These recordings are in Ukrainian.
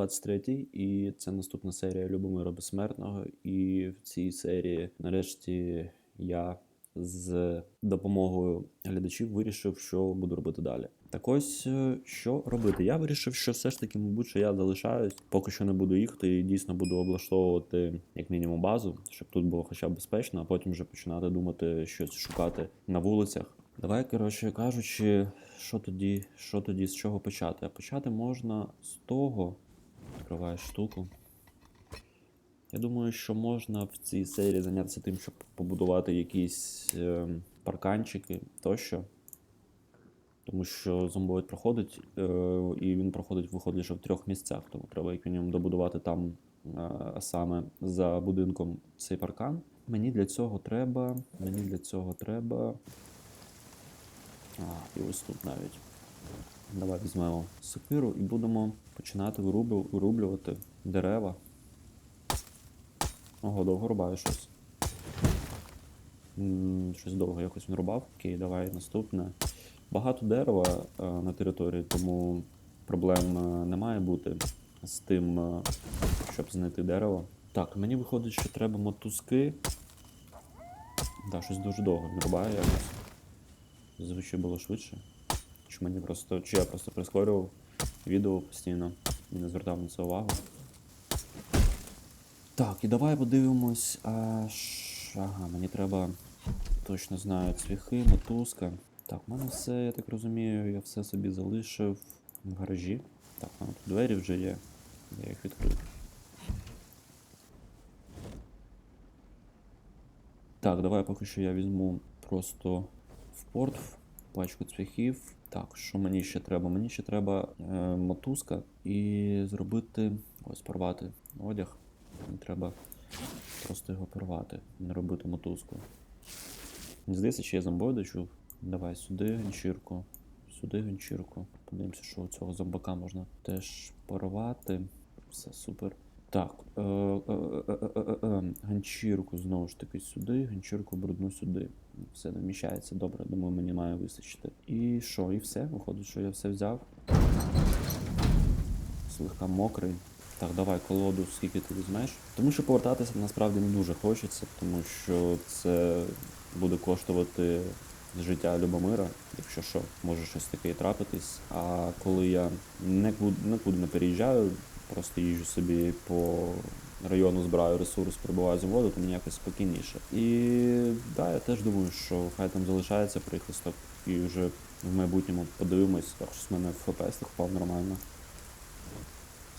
23 і це наступна серія Любомира Безсмертного. І в цій серії, нарешті, я з допомогою глядачів вирішив, що буду робити далі. Так ось е, що робити? Я вирішив, що все ж таки, мабуть, що я залишаюсь, поки що не буду їхати і дійсно буду облаштовувати як мінімум базу, щоб тут було хоча б безпечно, а потім вже починати думати щось шукати на вулицях. Давай, коротше кажучи, що тоді, що тоді, з чого почати? А почати можна з того. Відкриваєш штуку. Я думаю, що можна в цій серії зайнятися тим, щоб побудувати якісь е, парканчики тощо. Тому що зомбоїд проходить, е, і він проходить, виходить лише в трьох місцях. Тому треба як мінімум добудувати там е, саме за будинком цей паркан. Мені для цього треба. Мені для цього треба. А, і ось тут навіть. Давай візьмемо сокиру і будемо починати вирублювати дерева. Ого, довго рубаю щось. Щось довго якось він рубав. Окей, давай наступне. Багато дерева е, на території, тому проблем е, не має бути з тим, е, щоб знайти дерево. Так, мені виходить, що треба мотузки. Да, щось дуже довго він якось. Зазвичай було швидше. Чи мені просто. Чи я просто прискорював відео постійно і не звертав на це увагу. Так, і давай подивимось. Аж. Ага, мені треба. Точно знаю, цвяхи, мотузка. Так, в мене все, я так розумію, я все собі залишив в гаражі. Так, у тут двері вже є. Я їх відкрив. Так, давай поки що я візьму просто в порт пачку цвяхів. Так, що мені ще треба? Мені ще треба е, мотузка і зробити. Ось порвати одяг. Мені треба просто його порвати, не робити мотузку. Здається, що я зомбоїда чув. Давай сюди ганчірку, сюди ганчірку. Подивимося, що у цього зомбака можна теж порвати. Все супер. Так, е, е, е, е, е, е, ганчірку знову ж таки сюди, ганчірку брудну сюди. Все наміщається добре, думаю, мені має вистачити. І що, і все? Виходить, що я все взяв. Слегка мокрий. Так, давай колоду, скільки ти візьмеш. Тому що повертатися насправді не дуже хочеться, тому що це буде коштувати життя Любомира, якщо що, може щось таке і трапитись. А коли я нікуди не переїжджаю, просто їжджу собі по району, збираю ресурс, прибуваю з воду, то мені якось спокійніше. І да, я теж думаю, що хай там залишається прихисток, і вже в майбутньому подивимось, так щось в мене в ФПС впав нормально.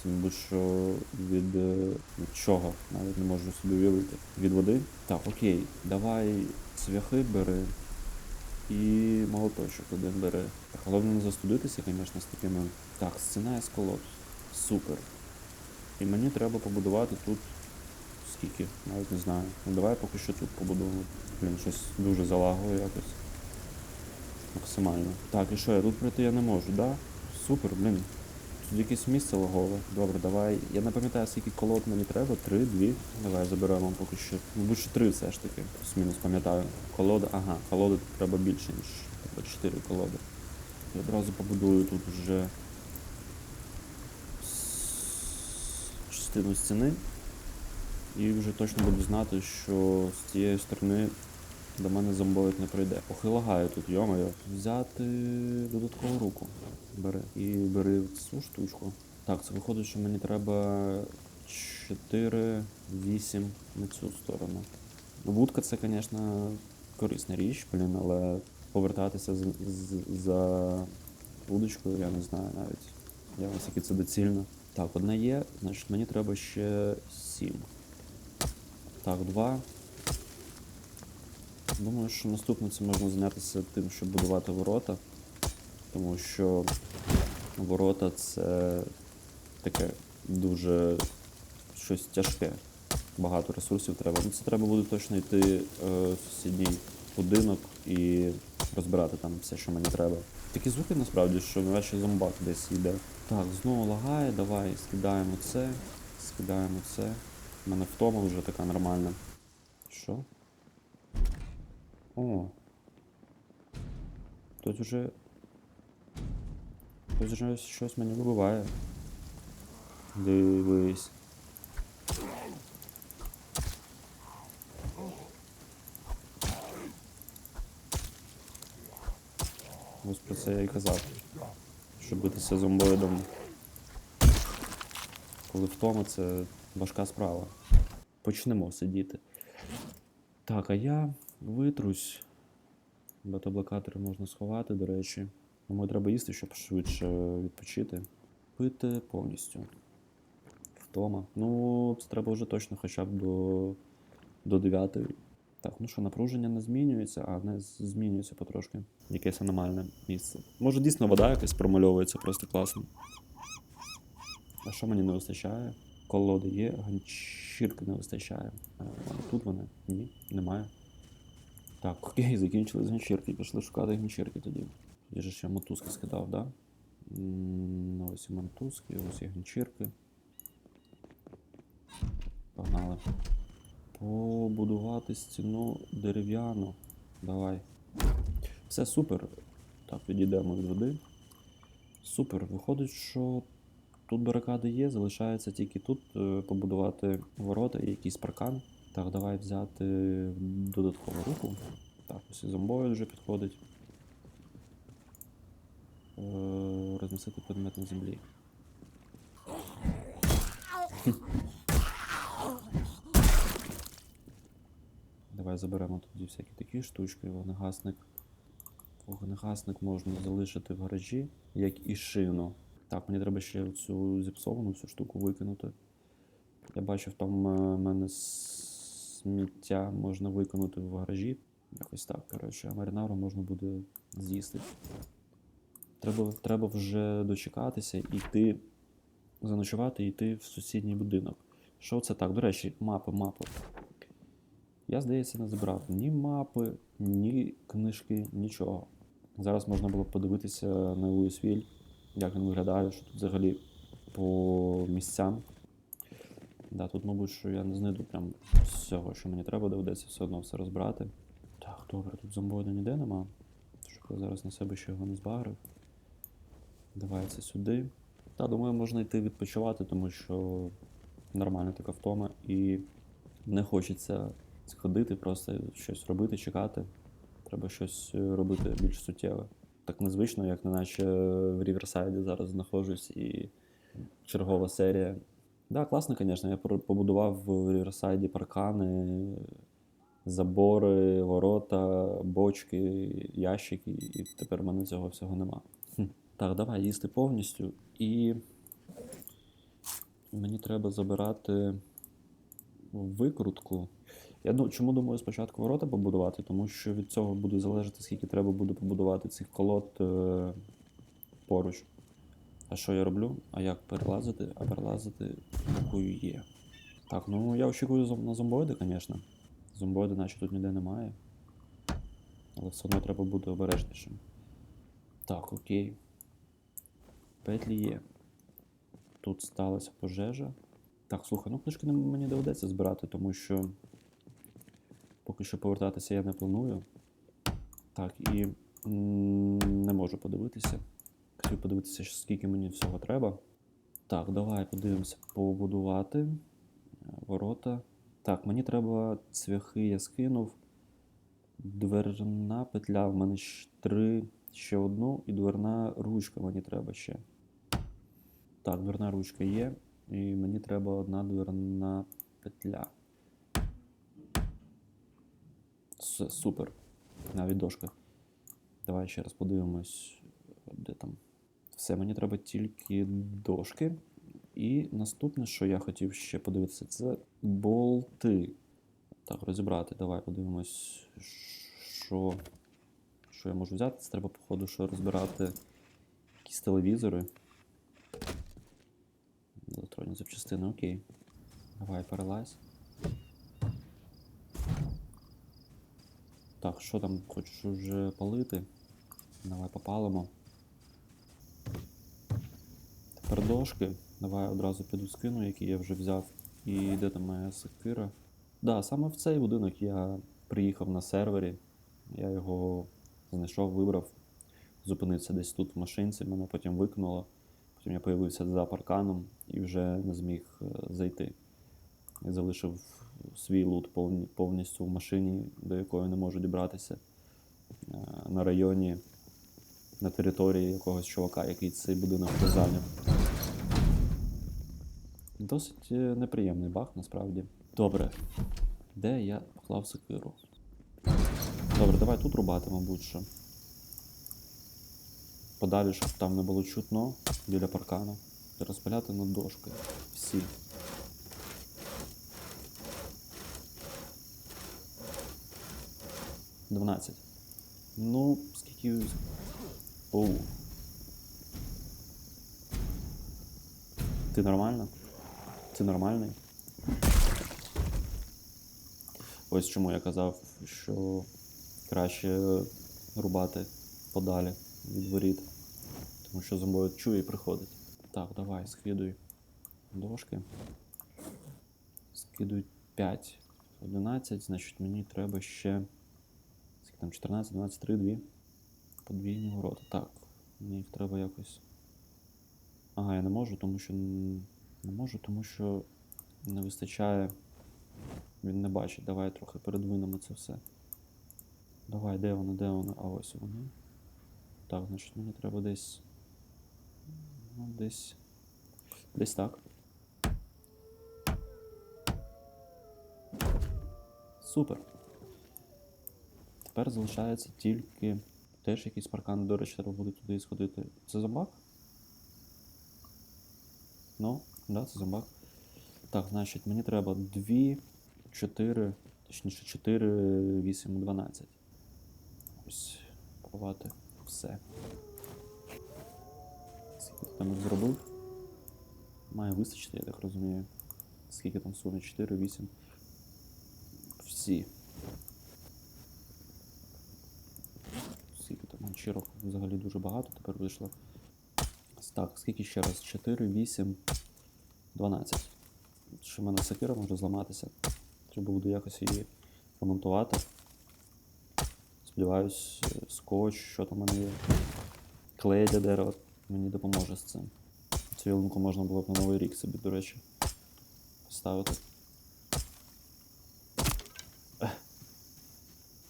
Це, мабуть, що від, е, від чого навіть не можу собі уявити. Від води. Так, окей, давай цвяхи бери і молоточок один бери. Головне не застудитися, звісно, з такими. Так, стіна колод. Супер. І мені треба побудувати тут скільки, навіть не знаю. Ну давай поки що тут побудуємо. Блін, щось дуже залагує якось. Максимально. Так, і що, я тут пройти я не можу, да? Супер, блін. Тут якесь місце лагове. Добре, давай. Я не пам'ятаю, скільки колод мені треба. Три, дві. Давай заберемо поки що. Мабуть, що три все ж таки. Плюс-мінус пам'ятаю. Колода. Ага, колоди треба більше, ніж треба чотири колоди. Я одразу побудую тут вже частину стіни. І вже точно буду знати, що з цієї сторони до мене зомбоїд не прийде. Ох, і лагаю тут, йомаю. Взяти додаткову руку. Бери. І бери цю штучку. Так, це виходить, що мені треба 4, 8 на цю сторону. Вудка це, звісно, корисна річ, блін, але повертатися з, з, за вудочкою, я не знаю навіть. Я наскільки це доцільно. Так, одна є, значить мені треба ще 7. Так, два. Думаю, що наступно це можна зайнятися тим, щоб будувати ворота. Тому що ворота це таке дуже щось тяжке. Багато ресурсів треба. Ну, це треба буде точно йти е, в сусідній будинок і розбирати там все, що мені треба. Такі звуки насправді, що наче зомбак десь йде. Так, знову лагає, давай скидаємо це, скидаємо це. У мене втома вже така нормальна. Що? О. Тут вже. Тут вже щось мені вибиває. Дивись. Ось про це я і казав. Що битися зомбоїдом, коли втома, це важка справа. Почнемо сидіти. Так, а я витрусь. Бета-блокатори можна сховати, до речі. Тому треба їсти, щоб швидше відпочити. Пити повністю. Втома. Ну, це треба вже точно хоча б до, до 9. Так, ну що, напруження не змінюється, а не змінюється потрошки. Якесь аномальне місце. Може, дійсно вода якась промальовується просто класно. А що мені не вистачає? Колоди є, ганчірки не вистачає. А тут вони? Ні, немає. Так, окей, закінчили з ганчірки. Пішли шукати ганчірки тоді. Я же ще мотузки скидав, да? Ось і мотузки, ось і ганчірки. Погнали. Побудувати стіну дерев'яну. Давай. Все супер. Так, підійдемо від води. Супер. Виходить, що тут барикади є, залишається тільки тут е, побудувати ворота і якийсь паркан. Так, давай взяти додаткову руку. Так, ось і зомбоїд вже підходить. Е, Розмістити предмет на землі. Давай заберемо тоді всякі такі штучки, вогнегасник. Вогнегасник можна залишити в гаражі, як і шину. Так, мені треба ще цю зіпсовану цю штуку викинути. Я бачив, там е, в мене сміття можна викинути в гаражі. Якось так, коротше, а маринару можна буде з'їсти. Треба, треба вже дочекатися і йти, заночувати і йти в сусідній будинок. Що це так? До речі, мапи, мапи. Я, здається, не збирав ні мапи, ні книжки, нічого. Зараз можна було подивитися на Луїсвіль, як він виглядає, що тут взагалі по місцям. Да, тут, мабуть, що я не знайду прям всього, що мені треба, доведеться все одно все розбирати. Так, добре, тут зомбоїда ніде нема. Щоб я зараз на себе ще його не збагрив. Давай це сюди. Та, думаю, можна йти відпочивати, тому що нормальна така втома і не хочеться ходити, просто щось робити, чекати. Треба щось е, робити більш суттєве. Так незвично, як неначе в Ріверсайді зараз знаходжусь і чергова серія. Да, класно, звісно. Я побудував в Ріверсайді паркани, забори, ворота, бочки, ящики, і тепер в мене цього всього нема. Так, давай їсти повністю. І мені треба забирати викрутку. Я ду- чому думаю спочатку ворота побудувати, тому що від цього буде залежати, скільки треба буде побудувати цих колод е, поруч. А що я роблю? А як перелазити? А перелазити буквою є. Так, ну я очікую на зомбоїди, звісно. Зомбоїди, наче тут ніде немає. Але все одно треба бути обережнішим. Так, окей. Петлі є. Тут сталася пожежа. Так, слухай, ну книжки мені доведеться збирати, тому що поки що повертатися я не планую. Так, і не можу подивитися. Хотів подивитися, скільки мені всього треба. Так, давай подивимося побудувати е, ворота. Так, мені треба цвяхи, я скинув. Дверна петля в мене три, ще одну, і дверна ручка мені треба ще. Так, дверна ручка є, і мені треба одна дверна петля. Все, супер. Навіть дошка. Давай ще раз подивимось, де там. Все, мені треба тільки дошки. І наступне, що я хотів ще подивитися, це болти. Так, розібрати. Давай подивимось, що, що я можу взяти. Це треба, походу, що розбирати якісь телевізори. Електронні запчастини, окей. Давай перелазь. Так, що там хочеш вже палити? Давай попалимо. Тепер дошки. Давай одразу піду скину, які я вже взяв. І де там моя секира? Да, саме в цей будинок я приїхав на сервері. Я його знайшов, вибрав, зупинився десь тут в машинці, мене потім викинуло. Потім я появився за парканом і вже не зміг е, зайти. Я залишив свій лут повністю в машині, до якої не можу дібратися. е, На районі, на території якогось чувака, який цей будинок зайняв. Досить е, неприємний баг, насправді. Добре. Де я поклав сокиру? Добре, давай тут рубати, мабуть, що. Подалі, щоб там не було чутно біля паркану. Розпиляти над дошкою. Всі. Дванадцять. Ну, скільки. Оу. Ти нормально? Ти нормальний? Ось чому я казав, що краще рубати подалі від воріт. Тому що зомбоїд чує і приходить. Так, давай, скидуй дошки. Скидуй 5. 11, значить мені треба ще. Там 14, 12, 3, 2. Подвійні ворота. Так, мені їх треба якось. Ага, я не можу, тому що. Не можу, тому що не вистачає. Він не бачить. Давай трохи передвинемо це все. Давай, де воно, де воно? А ось вони. Так, значить мені треба десь. Ну, десь. Десь так. Супер. Тепер залишається тільки теж якийсь паркан, до речі, треба буде туди сходити. Це зомбак? Ну, да, це зомбак. Так, значить, мені треба 2, 4, точніше 4, 8, 12. Ось, пробувати все. Скільки ти там їх зробив? Має вистачити, я так розумію. Скільки там суми? 4, 8. Всі. Скільки взагалі дуже багато тепер вийшло. Так, скільки ще раз? 4, 8, 12. Що в мене сокира може зламатися. Треба буде якось її ремонтувати. Сподіваюсь, скотч, що там в мене є. Клей для дерева мені допоможе з цим. Цю ялинку можна було б на Новий рік собі, до речі, поставити.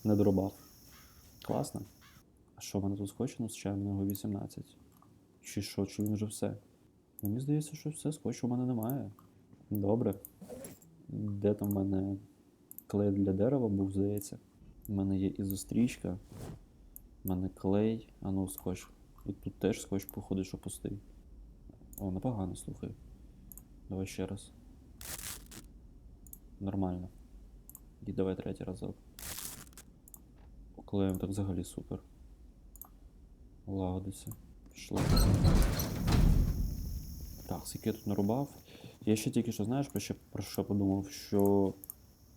Не дорубав. Класно. Що в мене тут скотчено з чаєм? Його 18. Чи що, чи він вже все? Мені здається, що все, скотчу в мене немає. Добре. Де там в мене клей для дерева був, здається. У мене є ізострічка. У мене клей, а ну скотч. І тут теж скотч, походить, що пустий. О, непогано, слухай. Давай ще раз. Нормально. І давай третій разок. Клеєм так взагалі супер. Лагодиться. Пішло. Так, скільки я тут нарубав. Я ще тільки що знаєш, про що, про що подумав, що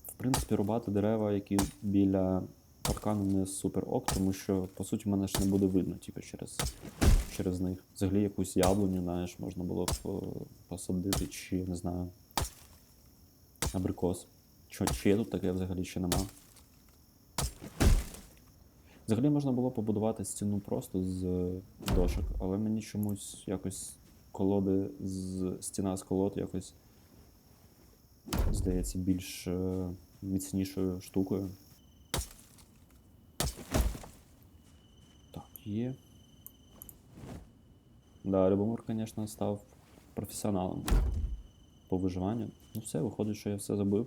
в принципі рубати дерева, які біля паркану не супер ок, тому що по суті мене ж не буде видно, типу, через, через них. Взагалі якусь яблуню, знаєш, можна було б е, посадити, чи не знаю. Абрикос. Що, чи є тут таке взагалі ще нема? Взагалі можна було побудувати стіну просто з дошок, але мені чомусь якось колоди з стіна з колод якось здається більш е, міцнішою штукою. Так, є. Да, Любомир, звісно, став професіоналом по виживанню. Ну все, виходить, що я все забив.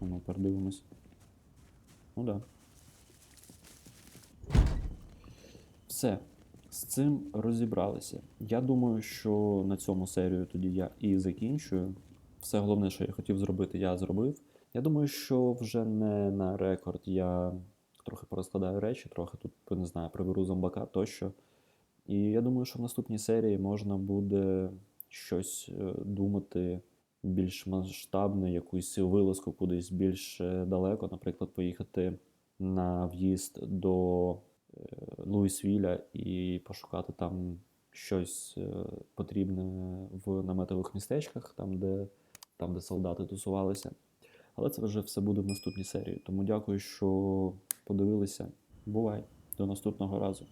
Ну, передивимось. Ну да. Все. З цим розібралися. Я думаю, що на цьому серію тоді я і закінчую. Все головне, що я хотів зробити, я зробив. Я думаю, що вже не на рекорд я трохи порозкладаю речі, трохи тут, не знаю, приберу зомбака тощо. І я думаю, що в наступній серії можна буде щось е, думати більш масштабне, якусь вилазку кудись більш е, далеко, наприклад, поїхати на в'їзд до е, Луїсвіля і пошукати там щось е, потрібне в наметових містечках, там, де, там, де солдати тусувалися. Але це вже все буде в наступній серії. Тому дякую, що подивилися. Бувай! До наступного разу.